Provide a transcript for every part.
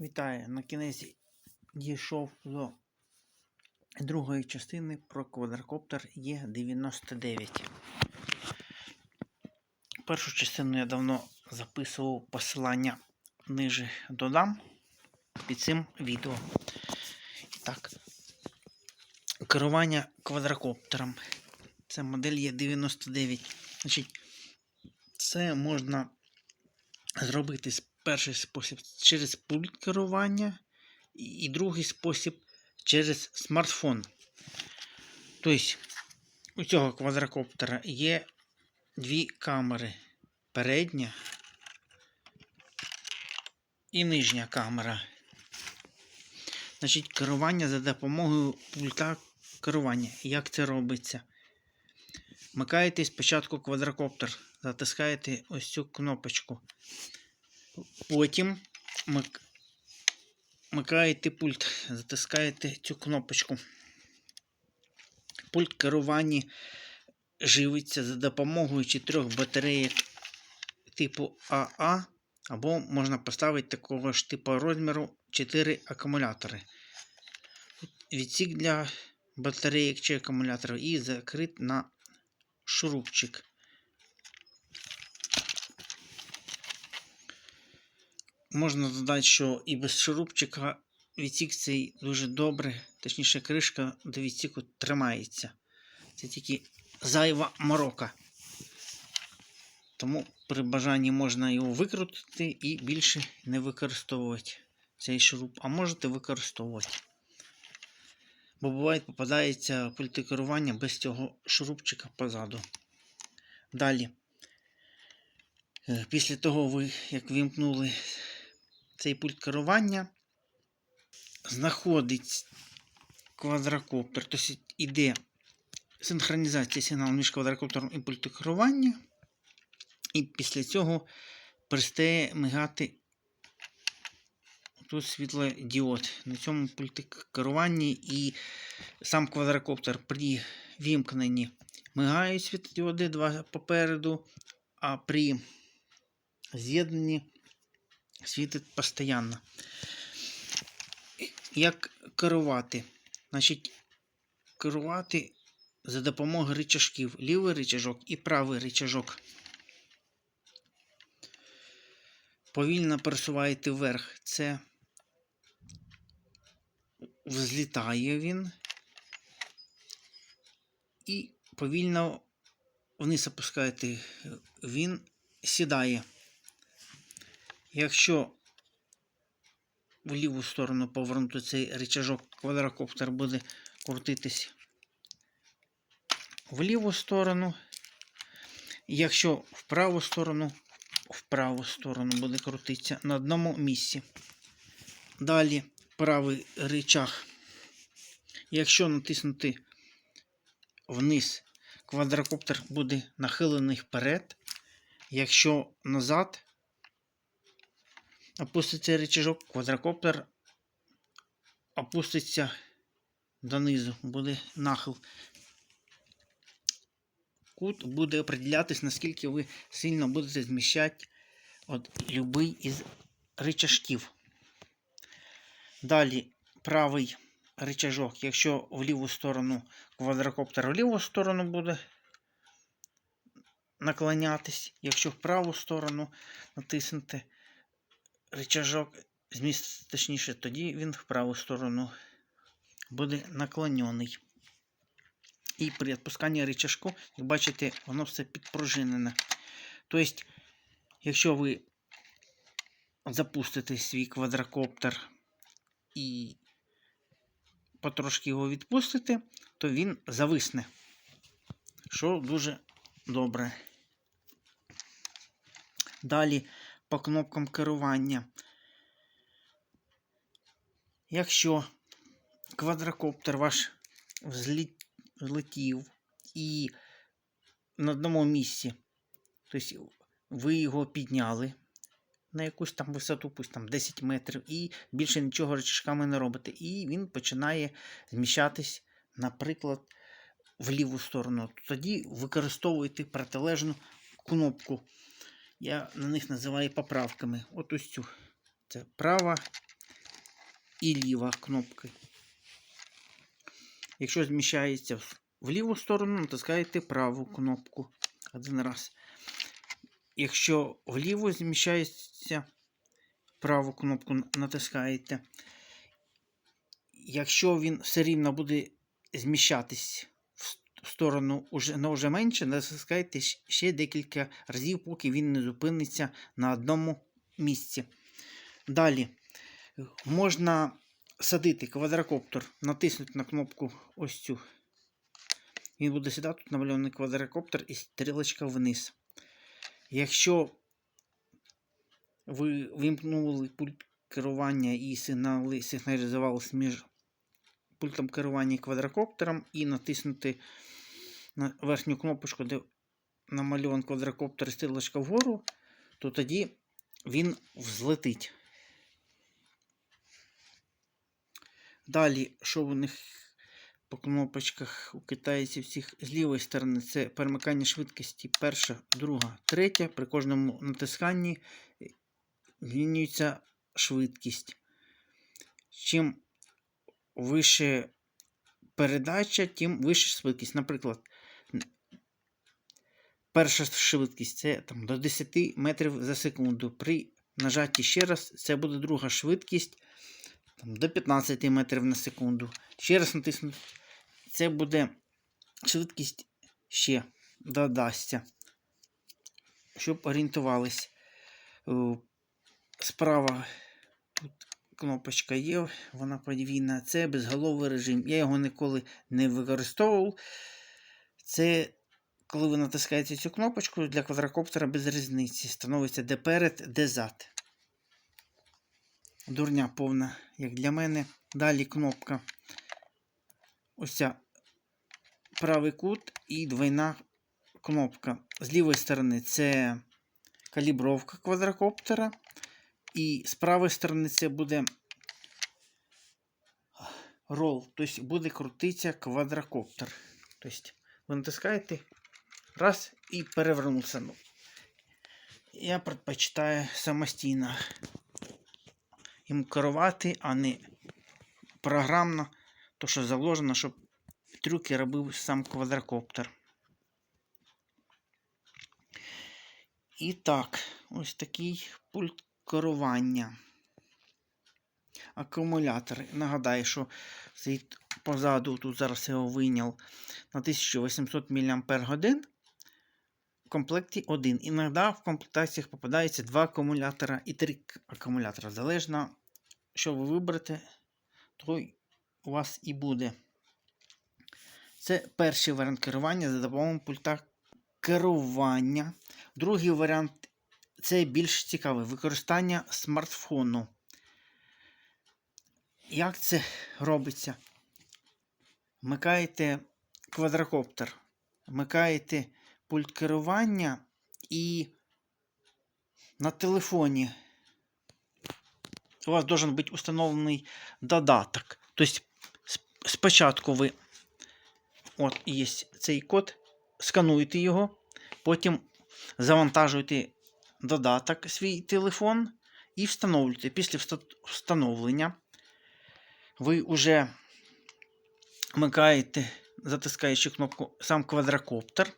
Вітаю! На кінець дійшов до другої частини про квадрокоптер Є99. Першу частину я давно записував посилання ниже додам під цим відео. І так, керування квадрокоптером. Це модель Є99. Значить, це можна зробити с- перший спосіб через пульт керування, і другий спосіб через смартфон. Тобто, у цього квадрокоптера є дві камери: передня і нижня камера. Значить, керування за допомогою пульта керування. Як це робиться? Вмикаєте спочатку квадрокоптер, затискаєте ось цю кнопочку. Потім мик... вмикаєте пульт, затискаєте цю кнопочку. Пульт керування живиться за допомогою чотирьох батареїк типу АА, або можна поставити такого ж типу розміру 4 акумулятори. Відсік для батареїк чи акумуляторів і закрит на шурупчик. Можна додати, що і без шурупчика відсік цей дуже добре, точніше, кришка до відсіку тримається. Це тільки зайва морока. Тому при бажанні можна його викрутити і більше не використовувати цей шуруп, а можете використовувати. Бо буває попадається пульти керування без цього шурупчика позаду. Далі. Е, Після того, ви, як вімкнули цей пульт керування, знаходить квадрокоптер, тобто йде синхронізація сигналу між квадрокоптером і пультом керування, і після цього перестає мигати тут світлодіод. На цьому пульті керування і сам квадрокоптер при вімкненні мигають світлодіоди два попереду, а при з'єднанні світить постійно. Як керувати? Значить, керувати за допомогою рычажків. Лівий рычажок і правий рычажок. Повільно пересуваєте вверх. Це взлітає він. І повільно вниз опускаєте, він сідає. Якщо в ліву сторону повернути цей рычажок, квадрокоптер буде крутитись в ліву сторону. Якщо в праву сторону, в праву сторону буде крутитися на одному місці. Далі правий рычаг. Якщо натиснути вниз, квадрокоптер буде нахилений вперед. Якщо назад, опуститься рычажок, квадрокоптер опуститься донизу, буде нахил. Кут буде определятись, наскільки ви сильно будете зміщати от любий із рычажків. Далі правий рычажок, якщо в ліву сторону квадрокоптер в ліву сторону буде наклонятись, якщо в праву сторону натиснути рычажок, зміст, точніше, тоді він в праву сторону буде наклонений. І при відпусканні рычажку, як бачите, воно все підпружинене. Тобто, якщо ви запустите свій квадрокоптер і потрошки його відпустите, то він зависне, що дуже добре. Далі по кнопкам керування. Якщо квадрокоптер ваш взлетів і на одному місці, тобто ви його підняли на якусь там висоту, пусть там 10 метрів, і більше нічого рычажками не робите. І він починає зміщатись, наприклад, в ліву сторону. Тоді використовуйте протилежну кнопку. Я на них називаю поправками. От ось цю. Це права і ліва кнопка. Якщо зміщається в- ліву сторону, натискаєте праву кнопку один раз. Якщо вліво зміщається, праву кнопку натискаєте. Якщо він все рівно буде зміщатись сторону уже, на вже менше, натискайте ще декілька разів, поки він не зупиниться на одному місці. Далі можна садити квадрокоптер, натиснути на кнопку ось цю. Він буде сідати, тут намальований квадрокоптер і стрілочка вниз. Якщо ви вимкнули пульт керування і сигналізувалися між пультом керування і квадрокоптером і натиснути на верхню кнопочку, де намальований квадрокоптер стрілочка вгору, то тоді він взлетить. Далі, що в них по кнопочках у китайців всіх з лівої сторони, це перемикання швидкості перша, друга, третя. При кожному натисканні е, змінюється швидкість. Чим вище передача, тим вища швидкість. Наприклад, перша швидкість це там, до 10 метрів за секунду. При нажатті ще раз це буде друга швидкість там, до 15 метрів на секунду. Ще раз натиснути. Це буде швидкість ще додасться. Щоб орієнтувались. Е, Справа тут кнопочка є, вона подвійна. Це безголовий режим. Я його ніколи не використовував. Це коли ви натискаєте цю кнопочку для квадрокоптера без різниці. Становиться де перед, де зад. Дурня повна, як для мене. Далі кнопка. Ось ця правий кут і двойна кнопка. З лівої сторони це калібровка квадрокоптера. І з правої сторони це буде рол. Тобто буде крутитися квадрокоптер. Тобто ви натискаєте раз і перевернувся. Ну, я предпочитаю самостійно їм керувати, а не програмно, то що заложено, щоб трюки робив сам квадрокоптер. І так, ось такий пульт керування. Акумулятор. Нагадаю, що позаду, тут зараз його вийняв на 1800 мАч. Комплекті один. Іноді в комплектаціях попадається два акумулятора і три акумулятора. Залежно, що ви виберете, той у вас і буде. Це перший варіант керування за допомогою пульта керування. Другий варіант це більш цікаве використання смартфону. Як це робиться? Вмикаєте квадрокоптер, вмикаєте пульт керування і на телефоні у вас должен бути установлений додаток. Тобто спочатку ви от є цей код, скануєте його, потім завантажуєте додаток свій телефон і встановлюєте. Після встановлення ви вже вмикаєте, затискаючи кнопку сам квадрокоптер,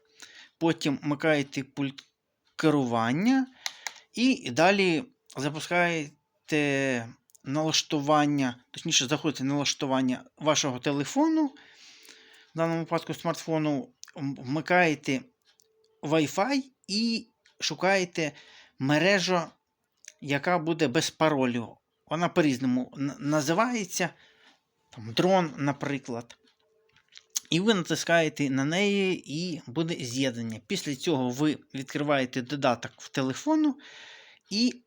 потім вмикаєте пульт керування і далі запускаєте налаштування, точніше, заходите на налаштування вашого телефону, в даному випадку смартфону, вмикаєте Wi-Fi і шукаєте мережу, яка буде без паролю. Вона по-різному називається. Там, дрон, наприклад. І ви натискаєте на неї, і буде з'єднання. Після цього ви відкриваєте додаток в телефону, і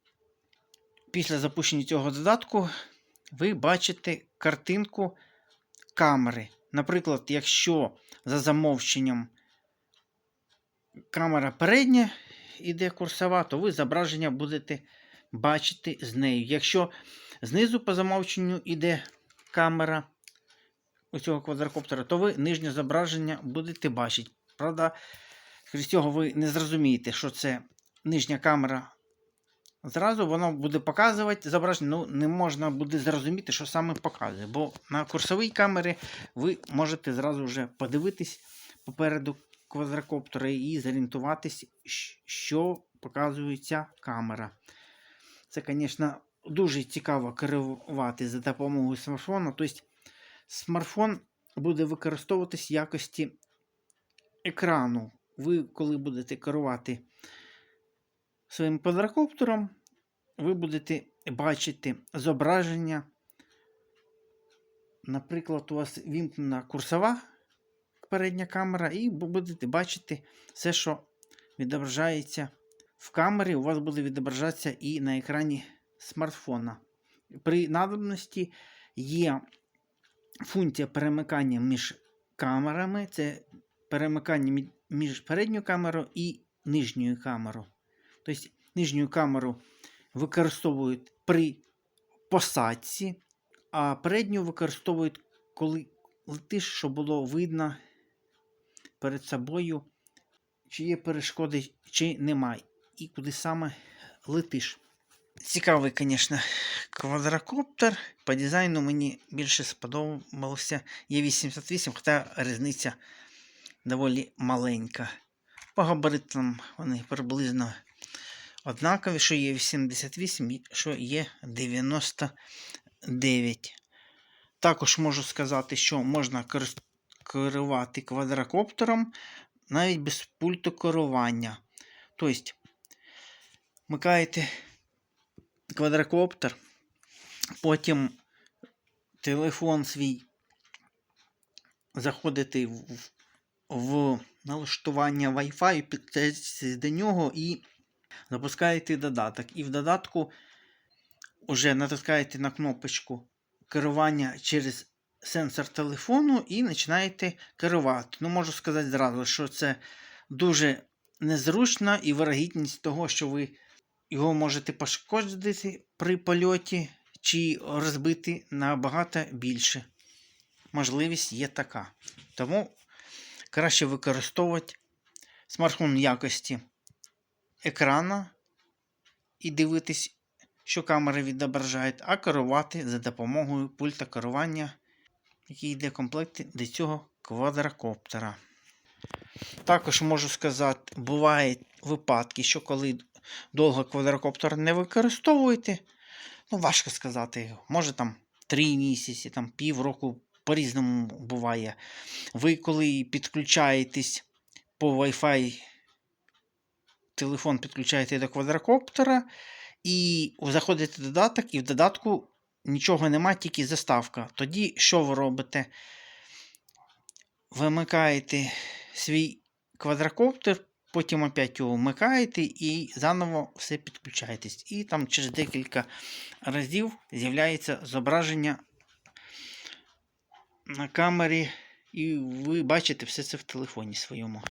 після запущення цього додатку ви бачите картинку камери. Наприклад, якщо за замовченням камера передня іде курсова, то ви зображення будете бачити з нею. Якщо знизу по замовченню іде камера у цього квадрокоптера, то ви нижнє зображення будете бачити. Правда, крізь цього ви не зрозумієте, що це нижня камера зразу воно буде показувати зображення. Ну, не можна буде зрозуміти, що саме показує. Бо на курсовій камері ви можете зразу вже подивитись попереду квадрокоптера і зорієнтуватись, що показує ця камера. Це, звісно, дуже цікаво керувати за допомогою смартфону. Тобто смартфон буде використовуватись в якості екрану. Ви, коли будете керувати своїм квадрокоптером, ви будете бачити зображення. Наприклад, у вас вімкнена курсова передня камера, і будете бачити все, що відображається в камері, у вас буде відображатися і на екрані смартфона. При надобності є функція перемикання між камерами. Це перемикання між передньою камерою і нижньою камерою. Тобто нижню камеру використовують при посадці, а передню використовують, коли летиш, щоб було видно перед собою, чи є перешкоди, чи немає, і куди саме летиш. Цікавий, звісно, квадрокоптер. По дизайну мені більше сподобався Є88, хоча різниця доволі маленька. По габаритам вони приблизно однакові, що є 88 і що є 99. Також можу сказати, що можна керувати квадрокоптером навіть без пульту керування. Тобто, вмикаєте квадрокоптер, потім телефон свій заходите в, в налаштування Wi-Fi, підключаєтесь до нього і запускаєте додаток. І в додатку вже натискаєте на кнопочку керування через сенсор телефону і починаєте керувати. Ну, можу сказати зразу, що це дуже незручно і вирогідність того, що ви його можете пошкодити при польоті чи розбити набагато більше. Можливість є така. Тому краще використовувати смартфон якості екрана і дивитись, що камери відображають, а керувати за допомогою пульта керування, який йде в комплекті до цього квадрокоптера. Також можу сказати, бувають випадки, що коли довго квадрокоптер не використовуєте, ну важко сказати, може там 3 місяці, там півроку по-різному буває. Ви коли підключаєтесь по Wi-Fi, телефон підключаєте до квадрокоптера і заходите в додаток, і в додатку нічого немає, тільки заставка. Тоді що ви робите? Вимикаєте свій квадрокоптер, потім опять його вмикаєте і заново все підключаєтесь. І там через декілька разів з'являється зображення на камері, і ви бачите все це в телефоні своєму.